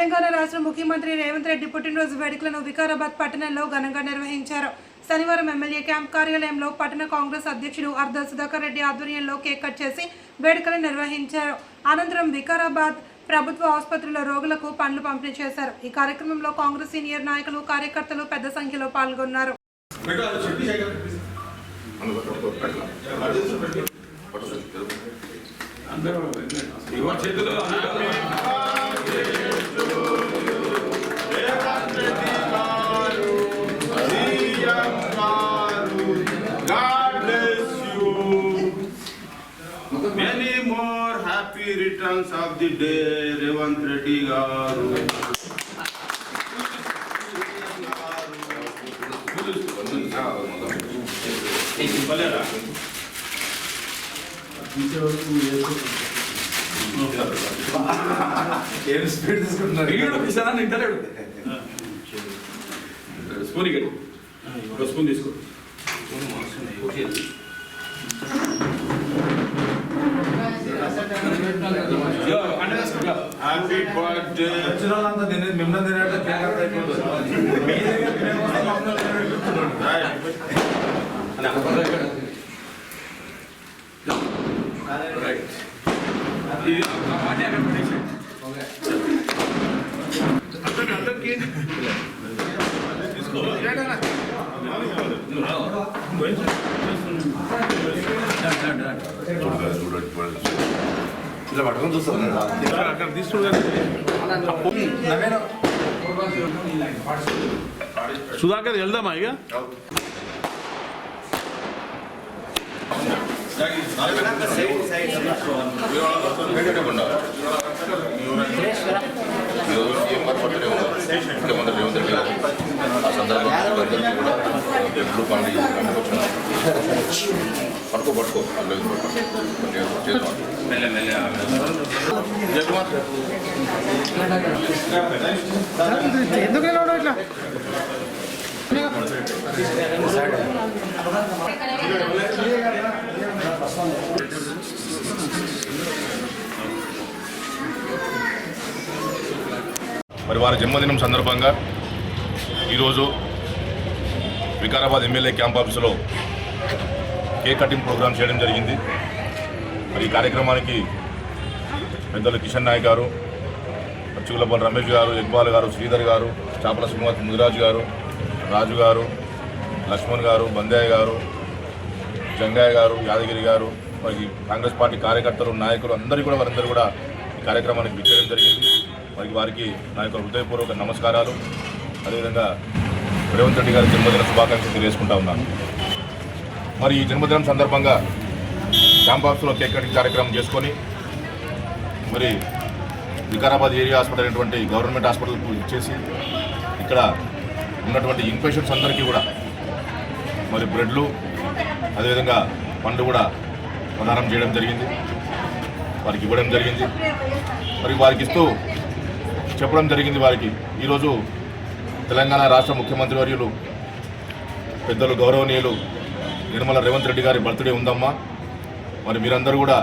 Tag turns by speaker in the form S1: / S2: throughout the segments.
S1: తెలంగాణ రాష్ట్రం ముఖ్యమంత్రి రేవత్ రెడ్డి పుట్టినరోజు వేడుకలను వికారాబాద్ పట్టణంలో ఘనంగా నిర్వహించారు. శనివారం ఎమ్మెల్యే క్యాంప్ కార్యాలయంలో పట్టణ కాంగ్రెస్ అధ్యక్షుడు అర్ధ సుధాకర్ రెడ్డి ఆధ్వర్యంలో కేక్ కట్ చేసి వేడుకలు నిర్వహించారు. అనంతరం వికారాబాద్ ప్రభుత్వ ఆసుపత్రిలో రోగులకు పండ్లు పంపిణీ చేశారు. ఈ కార్యక్రమంలో కాంగ్రెస్ సీనియర్ నాయకులు కార్యకర్తలు పెద్ద సంఖ్యలో పాల్గొన్నారు.
S2: ఎవరి
S3: returns of the day, Revant Reddy garu. భలేరా?
S4: ఏం స్పీడ్ తీసుకుంటున్నారు?
S2: ఇంటలేడు. స్పూన్ ఇక్కడ ఒక స్పూన్ తీసుకో.
S3: Happy birthday.
S4: వచ్చిన వాళ్ళంతా తినే మిమ్మల్ని తినేట కేక్ అంతా అయిపోతుంది. మీ దగ్గర తినే కోసం మమ్మల్ని తినేటట్టు కూర్చున్నాడు.
S2: రైట్. ఇది ఆ వాటి అక్కడ పెట్టేసి. అందరికీ- అందరికీ తీసుకో.
S4: ఇట్లా పట్టుకొని చూస్తాను
S2: ఇక్కడ అక్కడ తీసుకుని
S4: నవీన
S2: సుధాకర్ వెళ్దామా ఇక
S5: ముఖ్యమంత్రి రేవంత్ రెడ్డి గారు ఆ సందర్భంగా అందరికీ కూడా ఎప్పుడు పండి పట్టుకో పట్టుకో అల్లు పట్టుకో చేద్దాం జగమాత మరి వారి జన్మదినం సందర్భంగా ఈరోజు వికారాబాద్ ఎమ్మెల్యే క్యాంప్ ఆఫీసులో కేక్ కటింగ్ ప్రోగ్రాం చేయడం జరిగింది. మరి ఈ కార్యక్రమానికి పెద్దలు కిషన్ నాయక్ గారు అచ్చుగులపల్లి రమేష్ గారు ఇక్బాల్ గారు శ్రీధర్ గారు చాపల శ్రీనివాస్ ముదిరాజు గారు రాజు గారు లక్ష్మణ్ గారు బందయ్య గారు జంగయ్య గారు యాదగిరి గారు మరి కాంగ్రెస్ పార్టీ కార్యకర్తలు నాయకులు అందరూ కూడా వారందరూ కూడా ఈ కార్యక్రమానికి విచ్చేయడం జరిగింది. మరి వారికి నా యొక్క హృదయపూర్వక నమస్కారాలు. అదేవిధంగా రేవంత్ రెడ్డి గారి జన్మదిన శుభాకాంక్షలు తెలియజేసుకుంటా ఉన్నాను. మరి ఈ జన్మదినం సందర్భంగా క్యాంపాక్స్లో కేక్ కటింగ్ కార్యక్రమం చేసుకొని మరి వికారాబాద్ ఏరియా హాస్పిటల్ అయినటువంటి గవర్నమెంట్ హాస్పిటల్కు ఇచ్చేసి ఇక్కడ ఉన్నటువంటి ఇన్పేషెంట్స్ అందరికీ కూడా మరి బ్రెడ్లు అదేవిధంగా పండ్లు కూడా ప్రదానం చేయడం జరిగింది. వారికి ఇవ్వడం జరిగింది. మరి వారికి ఇస్తూ చెప్పడం జరిగింది వారికి. ఈరోజు తెలంగాణ రాష్ట్ర ముఖ్యమంత్రి వర్యులు పెద్దలు గౌరవనీయులు నిర్మల రేవంత్ రెడ్డి గారి బర్త్డే ఉందమ్మా. మరి మీరందరూ కూడా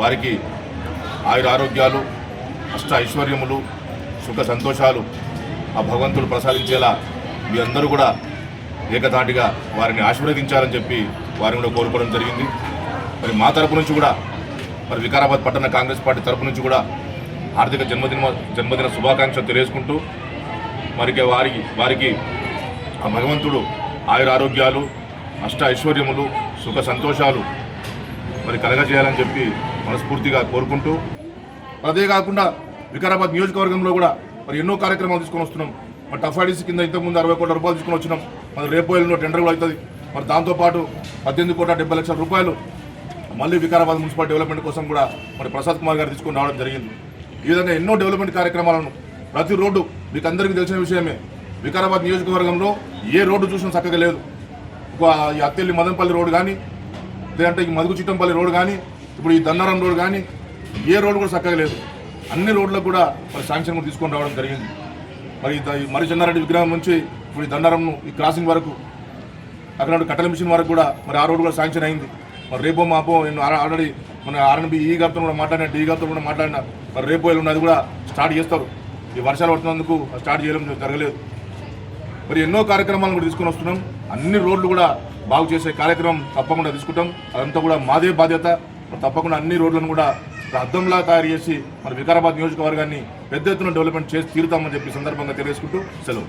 S5: వారికి ఆయుర ఆరోగ్యాలు అష్ట ఐశ్వర్యములు సుఖ సంతోషాలు ఆ భగవంతుడు ప్రసాదించేలా మీ అందరూ కూడా ఏకతాటిగా వారిని ఆశీర్వదించాలని చెప్పి వారిని కూడా కోరుకోవడం జరిగింది. మరి మా తరపు నుంచి కూడా మరి వికారాబాద్ పట్టణ కాంగ్రెస్ పార్టీ తరపు నుంచి కూడా ఆర్థిక జన్మదిన జన్మదిన శుభాకాంక్షలు తెలియజేసుకుంటూ మరికి వారికి వారికి ఆ భగవంతుడు ఆయుర ఆరోగ్యాలు అష్ట ఐశ్వర్యములు సుఖ సంతోషాలు మరి కలగజేయాలని చెప్పి మనస్ఫూర్తిగా కోరుకుంటూ అదే కాకుండా వికారాబాద్ నియోజకవర్గంలో కూడా మరి ఎన్నో కార్యక్రమాలు తీసుకొని వస్తున్నాం. మరి టఫాడీస్ కింద ఇంతకుముందు అరవై కోట్ల రూపాయలు తీసుకొని వచ్చినాం. మరి రేపు ఎల్లుండో టెండర్ కూడా అవుతుంది. మరి దాంతోపాటు పద్దెనిమిది కోట్ల డెబ్బై లక్షల రూపాయలు మళ్ళీ వికారాబాద్ మున్సిపల్ డెవలప్మెంట్ కోసం కూడా మరి ప్రసాద్ కుమార్ గారు తీసుకొని రావడం జరిగింది. ఈ విధంగా ఎన్నో డెవలప్మెంట్ కార్యక్రమాలను ప్రతి రోడ్డు మీకు అందరికీ తెలిసిన విషయమే. వికారాబాద్ నియోజకవర్గంలో ఏ రోడ్డు చూసినా చక్కగా లేదు. ఒక ఈ అత్తెల్లి మదనపల్లి రోడ్డు కానీ లేదంటే ఈ మదుగు చిట్టంపల్లి రోడ్ కానీ ఇప్పుడు ఈ దన్నారం రోడ్ కానీ ఏ రోడ్డు కూడా చక్కగా లేదు. అన్ని రోడ్లకు కూడా మరి శాంక్షన్ కూడా తీసుకొని రావడం జరిగింది. మరి మరి చెన్నారెడ్డి విగ్రహం నుంచి ఇప్పుడు ఈ దండారం ఈ క్రాసింగ్ వరకు అక్కడ కట్టల కట్టెల మిషన్ వరకు కూడా మరి ఆ రోడ్డు కూడా శాంక్షన్ అయింది. మరి రేపో మాపో నేను ఆల్రెడీ మన ఆర్ఎన్బి ఈ గారితో కూడా మాట్లాడిన డి గారితో కూడా మాట్లాడిన మరి రేపు ఉన్నది కూడా స్టార్ట్ చేస్తారు. ఈ వర్షాలు పడుతున్నందుకు స్టార్ట్ చేయడం జరగలేదు. మరి ఎన్నో కార్యక్రమాలను కూడా తీసుకొని వస్తున్నాం. అన్ని రోడ్లు కూడా బాగు చేసే కార్యక్రమం తప్పకుండా తీసుకుంటాం. అదంతా కూడా మాదే బాధ్యత. మరి తప్పకుండా అన్ని రోడ్లను కూడా అద్దంలా తయారు చేసి మన వికారాబాద్ నియోజకవర్గాన్ని పెద్ద ఎత్తున డెవలప్మెంట్ చేసి తీరుతామని చెప్పి సందర్భంగా తెలియజేసుకుంటూ సెలవు.